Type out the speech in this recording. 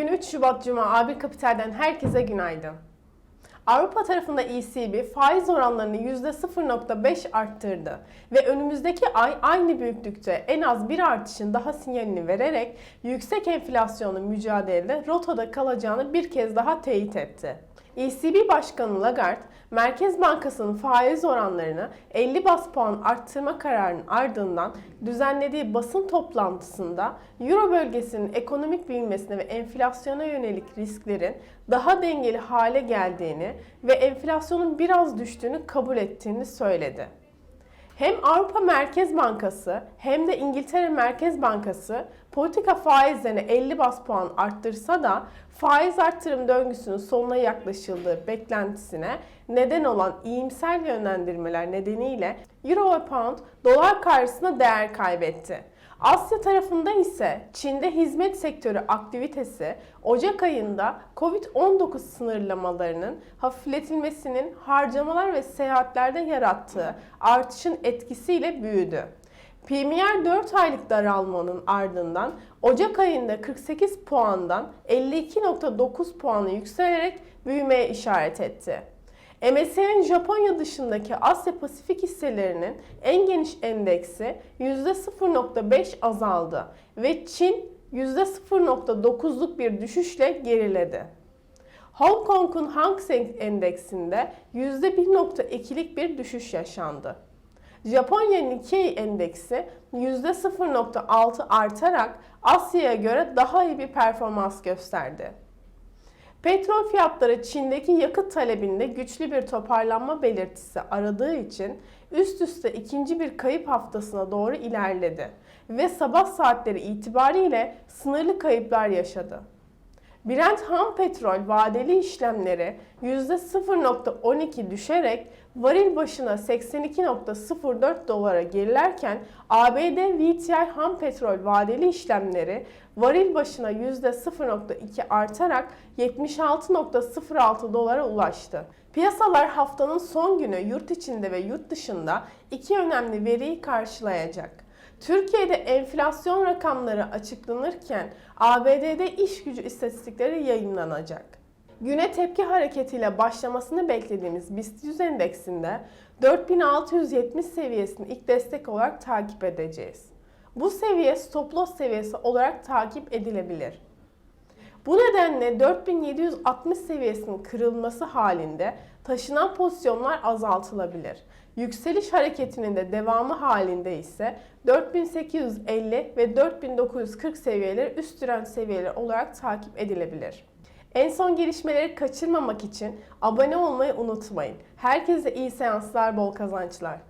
23 Şubat Cuma A1 Kapital'den herkese günaydın. Avrupa tarafında ECB faiz oranlarını %0.5 arttırdı ve önümüzdeki ay aynı büyüklükte en az bir artışın daha sinyalini vererek yüksek enflasyonla mücadelede rotada kalacağını bir kez daha teyit etti. ECB Başkanı Lagarde, Merkez Bankası'nın faiz oranlarını 50 bas puan arttırma kararının ardından düzenlediği basın toplantısında Euro bölgesinin ekonomik büyümesine ve enflasyona yönelik risklerin daha dengeli hale geldiğini ve enflasyonun biraz düştüğünü kabul ettiğini söyledi. Hem Avrupa Merkez Bankası hem de İngiltere Merkez Bankası politika faizlerini 50 bas puan arttırsa da faiz arttırım döngüsünün sonuna yaklaşıldığı beklentisine neden olan iyimser yönlendirmeler nedeniyle Euro ve Pound dolar karşısında değer kaybetti. Asya tarafında ise Çin'de hizmet sektörü aktivitesi Ocak ayında Covid-19 sınırlamalarının hafifletilmesinin harcamalar ve seyahatlerde yarattığı artışın etkisiyle büyüdü. PMR 4 aylık daralmanın ardından Ocak ayında 48 puandan 52.9 puanı yükselerek büyümeye işaret etti. MSCI'nin Japonya dışındaki Asya Pasifik hisselerinin en geniş endeksi %0.5 azaldı ve Çin %0.9'luk bir düşüşle geriledi. Hong Kong'un Hang Seng endeksinde %1.2'lik bir düşüş yaşandı. Japonya Nikkei endeksi %0.6 artarak Asya'ya göre daha iyi bir performans gösterdi. Petrol fiyatları Çin'deki yakıt talebinde güçlü bir toparlanma belirtisi aradığı için üst üste ikinci bir kayıp haftasına doğru ilerledi ve sabah saatleri itibariyle sınırlı kayıplar yaşadı. Brent ham petrol vadeli işlemleri %0.12 düşerek varil başına 82.04 dolara gerilerken ABD WTI ham petrol vadeli işlemleri varil başına %0.2 artarak 76.06 dolara ulaştı. Piyasalar haftanın son günü yurt içinde ve yurt dışında iki önemli veriyi karşılayacak. Türkiye'de enflasyon rakamları açıklanırken ABD'de iş gücü istatistikleri yayınlanacak. Güne tepki hareketiyle başlamasını beklediğimiz BIST 100 endeksinde 4670 seviyesini ilk destek olarak takip edeceğiz. Bu seviye stop loss seviyesi olarak takip edilebilir. Bu nedenle 4760 seviyesinin kırılması halinde taşınan pozisyonlar azaltılabilir. Yükseliş hareketinin de devamı halinde ise 4850 ve 4940 seviyeleri üst direnç seviyeleri olarak takip edilebilir. En son gelişmeleri kaçırmamak için abone olmayı unutmayın. Herkese iyi seanslar, bol kazançlar.